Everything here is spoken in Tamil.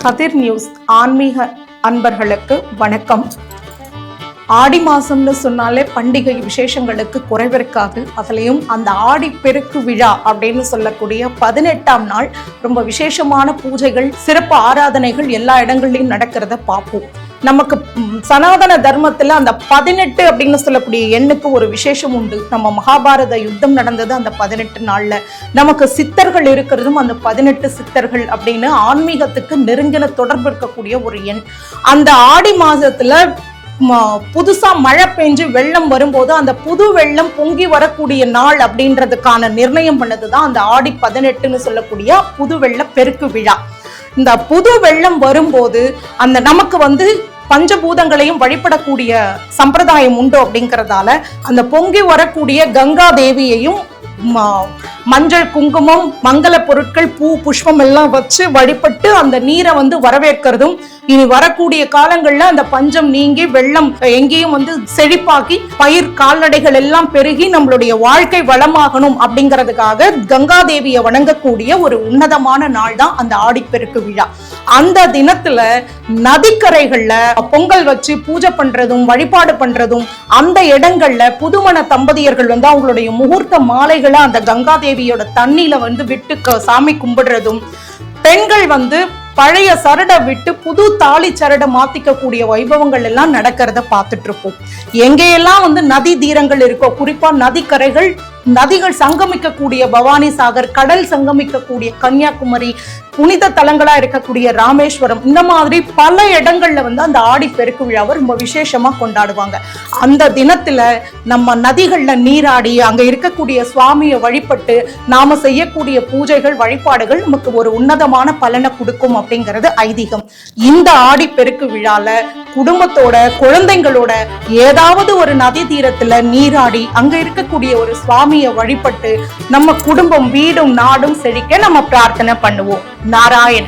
கதிர் நியூஸ் ஆன்மீக அன்பர்களுக்கு வணக்கம். ஆடி மாசம்னு சொன்னாலே பண்டிகை விசேஷங்களுக்கு குறைவிருக்காது. அதுலேயும் அந்த ஆடி பெருக்கு விழா அப்படின்னு சொல்லக்கூடிய பதினெட்டாம் நாள் ரொம்ப விசேஷமான பூஜைகள் சிறப்பு ஆராதனைகள் எல்லா இடங்கள்லையும் நடக்கிறத பார்ப்போம். நமக்கு சனாதன தர்மத்துல அந்த பதினெட்டு அப்படின்னு சொல்லக்கூடிய எண்ணுக்கு ஒரு விசேஷம் உண்டு. நம்ம மகாபாரத யுத்தம் நடந்தது அந்த பதினெட்டு நாள்ல. நமக்கு சித்தர்கள் இருக்கிறதும் அந்த பதினெட்டு சித்தர்கள் அப்படின்னு ஆன்மீகத்துக்கு நெருங்கின தொடர்பு இருக்கக்கூடிய ஒரு எண். அந்த ஆடி மாசத்துல புதுசா மழை பெஞ்சு வெள்ளம் வரும்போது அந்த புது வெள்ளம் பொங்கி வரக்கூடிய நாள் அப்படின்றதுக்கான நிர்ணயம் பண்ணதுதான் அந்த ஆடி பதினெட்டுன்னு சொல்லக்கூடிய புது வெள்ள பெருக்கு விழா. இந்த புது வெள்ளம் வரும்போது அந்த நமக்கு வந்து பஞ்சபூதங்களையும் வழிபடக்கூடிய சம்பிரதாயம் உண்டு அப்படிங்கறதால அந்த பொங்கி வரக்கூடிய கங்கா தேவியையும் மஞ்சள் குங்குமம் மங்கள பொருட்கள் பூ புஷ்பம் எல்லாம் வச்சு வழிபட்டு அந்த நீரை வந்து வரவேற்கிறதும் இனி வரக்கூடிய காலங்கள்ல அந்த பஞ்சம் நீங்கி வெள்ளம் எங்கேயும் வந்து செழிப்பாக்கி பயிர் கால்நடைகள் எல்லாம் பெருகி நம்மளுடைய வாழ்க்கை வளமாகணும் அப்படிங்கிறதுக்காக கங்கா தேவியை வணங்கக்கூடிய ஒரு உன்னதமான நாள் தான் அந்த ஆடிப்பெருக்கு விழா. அந்த தினத்துல நதிக்கரைகள்ல பொங்கல் வச்சு பூஜை பண்றதும் வழிபாடு பண்றதும் அந்த இடங்கள்ல புதுமண தம்பதியர்கள் வந்து அவங்களுடைய முகூர்த்த மாலைகளை அந்த கங்கா தேவியோட தண்ணியில வந்து விட்டு சாமி கும்பிடுறதும் பெண்கள் வந்து பழைய சரடை விட்டு புது தாலி சரடை மாத்திக்க கூடிய வைபவங்கள் எல்லாம் நடக்கிறத பார்த்துட்டு இருப்போம். எங்கேயெல்லாம் வந்து நதி தீரங்கள் இருக்கோ குறிப்பா நதிக்கரைகள் நதிகள் சங்கமிக்கக்கூடிய பவானி சாகர் கடல் சங்கமிக்கக்கூடிய கன்னியாகுமரி புனித தலங்களா இருக்கக்கூடிய ராமேஸ்வரம் இந்த மாதிரி பல இடங்கள்ல வந்து அந்த ஆடி பெருக்கு விழாவை ரொம்ப விசேஷமா கொண்டாடுவாங்க. அந்த தினத்துல நம்ம நதிகள்ல நீராடி அங்க இருக்கக்கூடிய சுவாமியை வழிபட்டு நாம செய்யக்கூடிய பூஜைகள் வழிபாடுகள் நமக்கு ஒரு உன்னதமான பலனை கொடுக்கும் அப்படிங்கிறது ஐதீகம். இந்த ஆடி பெருக்கு விழால குடும்பத்தோட குழந்தைங்களோட ஏதாவது ஒரு நதி தீரத்துல நீராடி அங்க இருக்கக்கூடிய ஒரு சுவாமியை வழிபட்டு நம்ம குடும்பம் வீடும் நாடும் செழிக்க நம்ம பிரார்த்தனை பண்ணுவோம். நாராயண்.